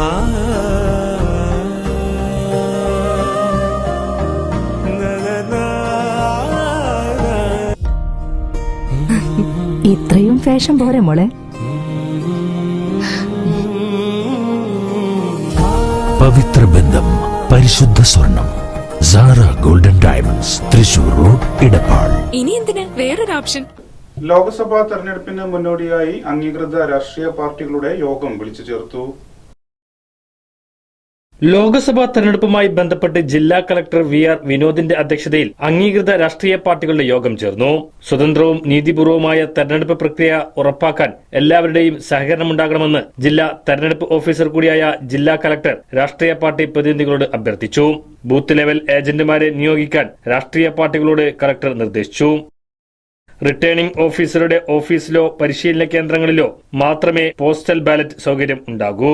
ഇത്രയും ഫാഷൻ പോരെ മോളെ. പവിത്ര ബന്ധം പരിശുദ്ധ സ്വർണം Sara golden diamonds Thrissur road Edappal ഇനി എന്തിന്? വേറൊരു ഓപ്ഷൻ. ലോക്സഭാ തെരഞ്ഞെടുപ്പിന് മുന്നോടിയായി അംഗീകൃത രാഷ്ട്രീയ പാർട്ടികളുടെ യോഗം വിളിച്ചു ചേർത്തു. ലോക്സഭാ തെരഞ്ഞെടുപ്പുമായി ബന്ധപ്പെട്ട് ജില്ലാ കളക്ടർ വി ആർ വിനോദിന്റെ അധ്യക്ഷതയിൽ അംഗീകൃത രാഷ്ട്രീയ പാർട്ടികളുടെ യോഗം ചേർന്നു. സ്വതന്ത്രവും നീതിപൂർവവുമായ തെരഞ്ഞെടുപ്പ് പ്രക്രിയ ഉറപ്പാക്കാൻ എല്ലാവരുടെയും സഹകരണമുണ്ടാകണമെന്ന് ജില്ലാ തെരഞ്ഞെടുപ്പ് ഓഫീസർ കൂടിയായ ജില്ലാ കളക്ടർ രാഷ്ട്രീയ പാർട്ടി പ്രതിനിധികളോട് അഭ്യർത്ഥിച്ചു. ബൂത്ത് ലെവൽ ഏജന്റുമാരെ നിയോഗിക്കാൻ രാഷ്ട്രീയ പാർട്ടികളോട് കളക്ടർ നിർദ്ദേശിച്ചു. റിട്ടേണിംഗ് ഓഫീസറുടെ ഓഫീസിലോ പരിശീലന കേന്ദ്രങ്ങളിലോ മാത്രമേ പോസ്റ്റൽ ബാലറ്റ് സൗകര്യം ഉണ്ടാകൂ.